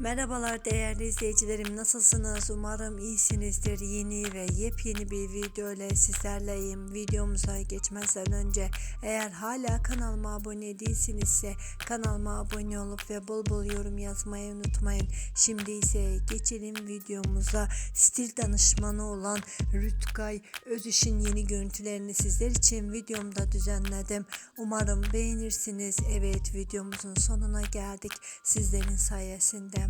Merhabalar değerli izleyicilerim. Nasılsınız? Umarım iyisinizdir. Yeni ve yepyeni bir video ile sizlerleyim. Videomuza geçmezden önce eğer hala kanalıma abone değilsinizse kanalıma abone olup ve bol bol yorum yazmayı unutmayın. Şimdi ise geçelim videomuza. Stil danışmanı olan Rütkay Öziş'in yeni görüntülerini sizler için videomda düzenledim. Umarım beğenirsiniz. Evet videomuzun sonuna geldik. Sizlerin sayesinde